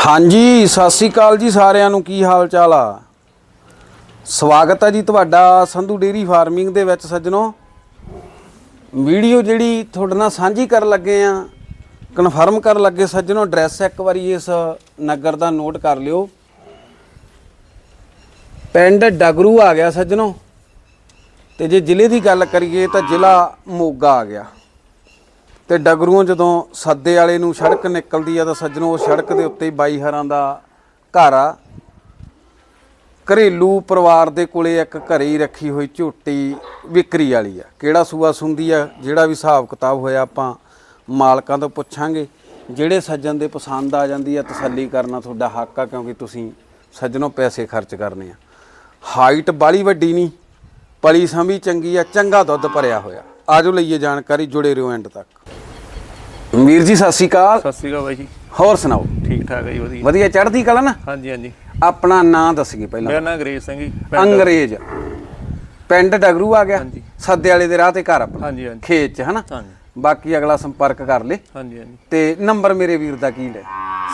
ਹਾਂਜੀ, ਸਤਿ ਸ੍ਰੀ ਅਕਾਲ ਜੀ ਸਾਰਿਆਂ ਨੂੰ। ਕੀ ਹਾਲ ਚਾਲ ਆ? ਸਵਾਗਤ ਹੈ ਜੀ ਤੁਹਾਡਾ ਸੰਧੂ ਡੇਰੀ ਫਾਰਮਿੰਗ ਦੇ ਵਿੱਚ ਸੱਜਣੋ। ਵੀਡੀਓ ਜਿਹੜੀ ਤੁਹਾਡੇ ਨਾਲ ਸਾਂਝੀ ਕਰਨ ਲੱਗੇ ਆ, ਕਨਫਰਮ ਕਰਨ ਲੱਗੇ ਸੱਜਣੋ, ਐਡਰੈਸ ਇੱਕ ਵਾਰੀ ਇਸ ਨਗਰ ਦਾ ਨੋਟ ਕਰ ਲਿਓ। ਪਿੰਡ ਡਗਰੂ ਆ ਗਿਆ ਸੱਜਣੋ। ਤੇ ਜੇ ਜ਼ਿਲ੍ਹੇ ਦੀ ਗੱਲ ਕਰੀਏ ਤਾਂ ਜ਼ਿਲ੍ਹਾ ਮੋਗਾ ਆ ਗਿਆ। ਤੇ ਡਗਰੂਆਂ ਜਦੋਂ ਸੱਦੇ ਵਾਲੇ ਨੂੰ ਸੜਕ ਨਿਕਲਦੀ ਆ ਤਾਂ ਸੱਜਣੋ ਉਹ ਸੜਕ ਦੇ ਉੱਤੇ ਹੀ ਬਾਈ ਹਰਾਂ ਦਾ ਘਰ ਆ। ਘਰੇਲੂ ਪਰਿਵਾਰ ਦੇ ਕੋਲੇ ਇੱਕ ਘਰੇ ਹੀ ਰੱਖੀ ਹੋਈ ਝੋਟੀ ਵਿਕਰੀ ਵਾਲੀ ਆ। ਕਿਹੜਾ ਸੂਆ ਸੁੰਦੀ ਆ, ਜਿਹੜਾ ਵੀ ਹਿਸਾਬ ਕਿਤਾਬ ਹੋਇਆ ਆਪਾਂ ਮਾਲਕਾਂ ਤੋਂ ਪੁੱਛਾਂਗੇ। ਜਿਹੜੇ ਸੱਜਣ ਦੇ ਪਸੰਦ ਆ ਜਾਂਦੀ ਆ, ਤਸੱਲੀ ਕਰਨਾ ਤੁਹਾਡਾ ਹੱਕ ਆ, ਕਿਉਂਕਿ ਤੁਸੀਂ ਸੱਜਣੋ ਪੈਸੇ ਖਰਚ ਕਰਨੇ ਆ। ਹਾਈਟ ਬਾਲੀ ਵੱਡੀ ਨਹੀਂ, ਪਲੀ ਸੰਭੀ ਚੰਗੀ ਆ, ਚੰਗਾ ਦੁੱਧ ਭਰਿਆ ਹੋਇਆ। ਆਜੋ ਲਈਏ ਜਾਣਕਾਰੀ ਜੁੜੇ ਰਹੋ ਐਂਡ ਤੱਕ। ਵੀਰ ਜੀ ਸਤਿ ਸ਼੍ਰੀ ਅਕਾਲ। ਸਤਿ ਸ਼੍ਰੀ ਅਕਾਲ ਬਾਈ ਜੀ। ਹੋਰ ਸੁਣਾਓ? ਠੀਕ ਠਾਕ ਹੈ ਜੀ ਵਧੀਆ। ਵਧੀਆ ਚੜ੍ਹਦੀ ਕਲਾ ਨਾ? ਹਾਂਜੀ ਹਾਂਜੀ। ਆਪਣਾ ਨਾਂ ਦੱਸੀਏ ਪਹਿਲਾਂ। ਮੇਰਾ ਨਾਮ ਅੰਗਰੇਜ਼ ਸਿੰਘ ਜੀ ਪਿੰਡ- ਅੰਗਰੇਜ਼। ਪਿੰਡ ਡਗਰੂ ਆ ਗਿਆ। ਹਾਂਜੀ। ਸੱਦੇ ਵਾਲੇ ਦੇ ਰਾਹ ਤੇ ਘਰ ਆਪਣਾ। ਹਾਂਜੀ ਹਾਂਜੀ। ਖੇਤ ਚ ਹਨਾ? ਹਾਂਜੀ। ਬਾਕੀ ਅਗਲਾ ਸੰਪਰਕ ਕਰ ਲੇ। ਹਾਂਜੀ ਹਾਂਜੀ। ਤੇ ਨੰਬਰ ਮੇਰੇ ਵੀਰ ਦਾ ਕੀ ਲੈ?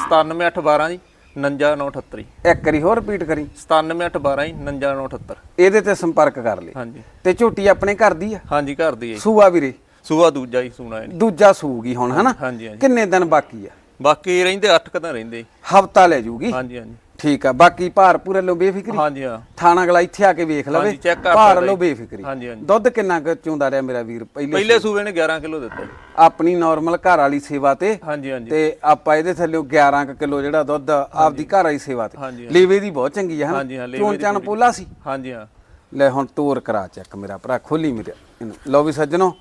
97812 ਜੀ 59978 ਜੀ। ਇੱਕ ਵਾਰੀ ਹੋਰ ਰਿਪੀਟ ਕਰੀ। 97812 ਜੀ 59978 ਇਹਦੇ ਤੇ ਸੰਪਰਕ ਕਰ ਲੇ। ਹਾਂਜੀ। ਤੇ ਝੋਟੀ ਆਪਣੇ ਘਰ ਦੀ ਆ? ਹਾਂਜੀ ਘਰ ਦੀ ਹੈ ਜੀ। ਸੂਆ ਵੀਰੇ? ਸੂਆ ਦੂਜਾ ਹੀ ਸੂਣਾ ਹੈ ਦੂਜਾ ਸੂਗੀ ਹੁਣ ਹਨਾ? ਹਾਂਜੀ ਹਾਂਜੀ ਕਿੰਨੇ ਦਿਨ ਬਾਕੀ ਆ? ਬਾਕੀ ਰਹਿੰਦੇ 8 ਕਦਾਂ ਰਹਿੰਦੇ। ਹਫਤਾ ਲੈ ਜੂਗੀ? ਹਾਂਜੀ ਹਾਂਜੀ। ਠੀਕ ਆ ਬਾਕੀ ਭਾਰ ਪੂਰੇ ਲੋ ਬੇਫਿਕਰੀ? ਹਾਂਜੀ ਹਾਂ। ਥਾਣਾ ਅਗਲਾ ਇੱਥੇ ਆ ਕੇ ਵੇਖ ਲਵੇ। ਹਾਂਜੀ, check ਕਰ ਭਾਰ ਸਕਦਾ ਲੋ ਜੀ। ਬੇਫਿਕਰੀ। ਹਾਂਜੀ ਹਾਂਜੀ। ਦੁੱਧ ਕਿੰਨਾ ਕੁ ਚੁੰਦਾ ਰਿਹਾ ਮੇਰਾ ਵੀਰ? ਪਹਿਲੇ ਪਹਿਲੇ ਸੂਬੇ ਨੇ 11 ਕਿਲੋ ਦਿੱਤਾ ਜੀ। ਆਪਣੀ ਨਾਰਮਲ ਘਰ ਵਾਲੀ ਸੇਵਾ ਤੇ। ਹਾਂਜੀ ਹਾਂਜੀ। ਤੇ ਆਪਾਂ ਇਹਦੇ ਥੱਲੇ 11 ਕੁ ਕਿਲੋ ਜਿਹੜਾ ਦੁੱਧ ਆਪਦੀ ਘਰ ਵਾਲੀ ਸੇਵਾ ਤੇ। ਹਾਂਜੀ, ਲੇਵੇ ਦੀ ਬਹੁਤ ਚੰਗੀ ਹੈ ਹਾਂਜੀ, ਹਨਾ ਹਾਂ, ਲੇਵੇ ਚੋਣ ਦੀ ਚਣ ਪੋਲਾ ਸੀ। ਹਾਂਜੀ ਹਾਂ। ਲੈ ਹੁਣ ਤੋਰ ਕਰਾ ਚੱਕ ਮੇਰਾ ਭਰਾ ਖੋਲੀ ਮੇਰੇ ਇਹਨੂੰ। ਲਓ ਵੀ ਸੱਜਣੋ।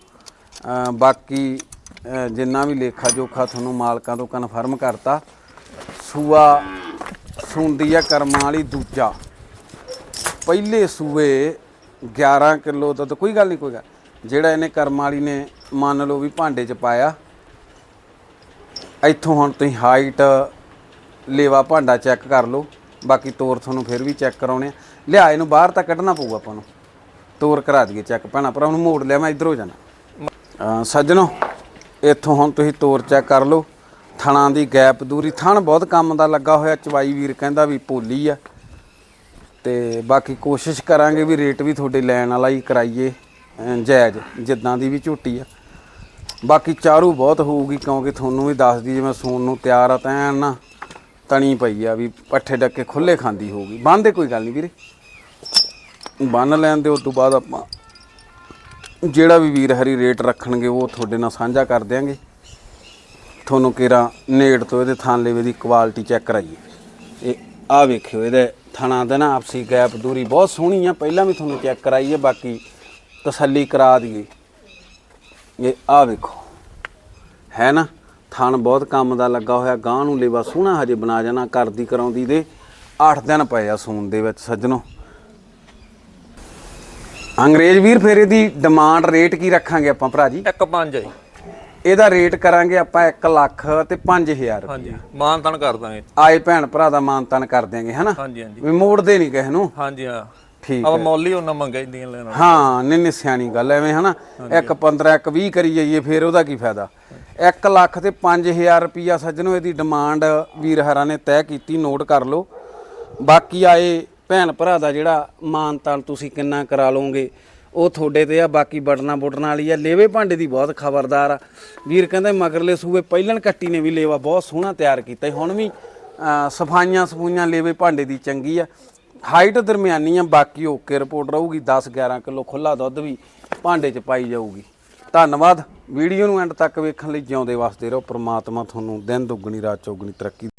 ਬਾਕੀ ਜਿੰਨਾ ਵੀ ਲੇਖਾ ਜੋਖਾ ਤੁਹਾਨੂੰ ਮਾਲਕਾਂ ਤੋਂ ਕਨਫਰਮ ਕਰਤਾ, ਸੂਆ ਸੁੰਦੀ ਆ ਕਰਮਾਂ ਵਾਲੀ ਦੂਜਾ। ਪਹਿਲੇ ਸੂਏ 11 ਕਿਲੋ ਦੁੱਧ, ਕੋਈ ਗੱਲ ਨਹੀਂ, ਕੋਈ ਗੱਲ ਜਿਹੜਾ ਇਹਨੇ ਕਰਮਾਂ ਵਾਲੀ ਨੇ, ਮੰਨ ਲਓ ਵੀ ਭਾਂਡੇ 'ਚ ਪਾਇਆ, ਇੱਥੋਂ ਹੁਣ ਤੁਸੀਂ ਹਾਈਟ ਲੇਵਾ ਭਾਂਡਾ ਚੈੱਕ ਕਰ ਲਓ। ਬਾਕੀ ਤੋਰ ਤੁਹਾਨੂੰ ਫਿਰ ਵੀ ਚੈੱਕ ਕਰਾਉਣੇ ਆ। ਲਿਆ, ਇਹਨੂੰ ਬਾਹਰ ਤਾਂ ਕੱਢਣਾ ਪਊਗਾ ਆਪਾਂ ਨੂੰ। ਤੋਰ ਕਰਾ ਦਈਏ ਚੈੱਕ ਭੈਣਾ ਪਰ ਉਹਨੂੰ ਮੋੜ ਲਿਆ, ਮੈਂ ਇੱਧਰ ਹੋ ਜਾਣਾ। ਸੱਜਣੋ, ਇੱਥੋਂ ਹੁਣ ਤੁਸੀਂ ਤੋਰ ਚੈੱਕ ਕਰ ਲਓ। ਥਣਾ ਦੀ ਗੈਪ ਦੂਰੀ, ਥਣ ਬਹੁਤ ਕੰਮ ਦਾ ਲੱਗਾ ਹੋਇਆ, ਚਵਾਈ ਵੀਰ ਕਹਿੰਦਾ ਵੀ ਪੋਲੀ ਆ। ਤੇ ਬਾਕੀ ਕੋਸ਼ਿਸ਼ ਕਰਾਂਗੇ ਵੀ ਰੇਟ ਵੀ ਤੁਹਾਡੇ ਲੈਣ ਵਾਲਾ ਹੀ ਕਰਾਈਏ ਜਾਇਜ਼, ਜਿੱਦਾਂ ਦੀ ਵੀ ਝੋਟੀ ਆ। ਬਾਕੀ ਚਾਰੂ ਬਹੁਤ ਹੋਊਗੀ, ਕਿਉਂਕਿ ਤੁਹਾਨੂੰ ਵੀ ਦੱਸਦੀ ਜਿਵੇਂ ਸੂਣ ਨੂੰ ਤਿਆਰ ਆ, ਤਾਂ ਨਾ ਤਣੀ ਪਈ ਆ ਵੀ ਪੱਠੇ ਡੱਕੇ ਖੁੱਲੇ ਖਾਂਦੀ ਹੋਊਗੀ। ਬੰਨਦੇ ਕੋਈ ਗੱਲ ਨਹੀਂ ਵੀਰੇ। ਬੰਨ ਲੈਣ ਦੇ ਉਸ ਤੋਂ ਬਾਅਦ ਆਪਾਂ ਜਿਹੜਾ ਵੀ ਵੀਰ ਹਰੀ ਰੇਟ ਰੱਖਣਗੇ, ਉਹ ਤੁਹਾਡੇ ਨਾਲ ਸਾਂਝਾ ਕਰ ਦਿਆਂਗੇ। ਤੁਹਾਨੂੰ ਕਿਰਾ ਨੇੜ ਤੋਂ ਇਹਦੇ ਥਾਂ ਲੇਵੇ ਦੀ ਕੁਆਲਿਟੀ ਚੈੱਕ ਕਰਾਈਏ। ਇਹ ਆ ਵੇਖਿਓ, ਇਹਦੇ ਥਣਾ ਦੇ ਨਾ ਆਪਸੀ ਗੈਪ ਦੂਰੀ ਬਹੁਤ ਸੋਹਣੀ ਆ, ਪਹਿਲਾਂ ਵੀ ਤੁਹਾਨੂੰ ਚੈੱਕ ਕਰਾਈਏ, ਬਾਕੀ ਤਸੱਲੀ ਕਰਾ ਦਈਏ। ਇਹ ਆ ਵੇਖੋ, ਹੈ ਨਾ? ਥਣ ਬਹੁਤ ਕੰਮ ਦਾ ਲੱਗਾ ਹੋਇਆ ਗਾਂ ਨੂੰ ਲੇਵਾ ਸੋਹਣਾ ਹਜੇ ਬਣਾ ਜਾਣਾ ਕਰਦੀ ਕਰਾਉਂਦੀ ਦੇ। 8 ਦਿਨ ਪਏ ਆ ਸੂਨ ਦੇ ਵਿੱਚ ਸੱਜਣੋ। ਅੰਗਰੇਜ਼ ਵੀਰ ਫਿਰ ਇਹਦੀ ਡਿਮਾਂਡ ਰੇਟ ਕੀ ਰੱਖਾਂਗੇ ਆਪਾਂ ਭਰਾ ਜੀ? ਇੱਕ ਪੰਜ ਹੈ ਜੀ। ਇਹਦਾ ਰੇਟ ਕਰਾਂਗੇ ਆਪਾਂ 1 ਲੱਖ ਤੇ 5000 ਰੁਪਏ ਹਾਂਜੀ ਮਾਨ ਤਾਨ ਕਰ ਦਾਂਗੇ। ਆਏ ਭੈਣ ਭਰਾ ਦਾ ਮਾਨਤਨ ਕਰ ਦਿਆਂਗੇ ਹਨਾ? ਹਾਂਜੀ ਹਾਂਜੀ। ਵੀ ਮੋੜਦੇ ਨਹੀਂ ਕਿਸੇ ਨੂੰ। ਹਾਂਜੀ ਹਾਂ। ਠੀਕ ਆਪਾਂ ਮੁੱਲ ਉਹਨਾਂ ਮੰਗਿਆ ਇੰਦੀਆਂ ਲੈਣਾ ਹਾਂ ਨਹੀਂ ਨਹੀਂ ਸਿਆਣੀ ਗੱਲ ਐਵੇਂ ਹਨਾ? ਇੱਕ 15 ਇੱਕ 20 ਕਰੀ ਜਾਈਏ ਫਿਰ ਉਹਦਾ ਕੀ ਫਾਇਦਾ? 1 ਲੱਖ ਤੇ 5000 ਰੁਪਿਆ ਸੱਜਣੋ ਇਹਦੀ ਡਿਮਾਂਡ ਵੀਰ ਹਰਾਂ ਨੇ ਤੈਅ ਕੀਤੀ ਨੋਟ ਕਰ ਲਓ। ਬਾਕੀ ਆਏ ਭੈਣ ਭਰਾ ਦਾ ਜਿਹੜਾ ਮਾਨ ਤਾਨ ਤੁਸੀਂ ਕਿੰਨਾ ਕਰਾ ਲਓਗੇ, ਉਹ ਤੁਹਾਡੇ ਤੇ ਆ, ਬਾਕੀ ਬਟਨਾ ਬੁਟਨਾ ਵਾਲੀ ਆ। ਲੇਵੇ ਭਾਂਡੇ ਦੀ ਬਹੁਤ ਖਬਰਦਾਰ ਆ। ਵੀਰ ਕਹਿੰਦੇ ਮਗਰਲੇ ਸੂਏ ਪਹਿਲਣ ਕੱਟੀ ਨੇ ਵੀ ਲੇਵਾ ਬਹੁਤ ਸੋਹਣਾ ਤਿਆਰ ਕੀਤਾ। ਹੁਣ ਵੀ ਸਫਾਈਆਂ ਸਫੂਈਆਂ ਲੇਵੇ ਭਾਂਡੇ ਦੀ ਚੰਗੀ ਆ। ਹਾਈਟ ਦਰਮਿਆਨੀ ਆ, ਬਾਕੀ ਓਕੇ ਰਿਪੋਰਟ ਰਹੂਗੀ 10 11 ਕਿਲੋ ਖੁੱਲਾ ਦੁੱਧ ਵੀ ਭਾਂਡੇ 'ਚ ਪਾਈ ਜਾਊਗੀ। ਧੰਨਵਾਦ। ਵੀਡੀਓ ਨੂੰ ਐਂਡ ਤੱਕ ਵੇਖਣ ਲਈ ਜਿਉਂਦੇ ਵਸਦੇ ਰਹੋ। ਪ੍ਰਮਾਤਮਾ ਤੁਹਾਨੂੰ ਦਿਨ ਦੁੱਗਣੀ, ਰਾਤ ਚੌਗਣੀ ਤਰੱਕੀ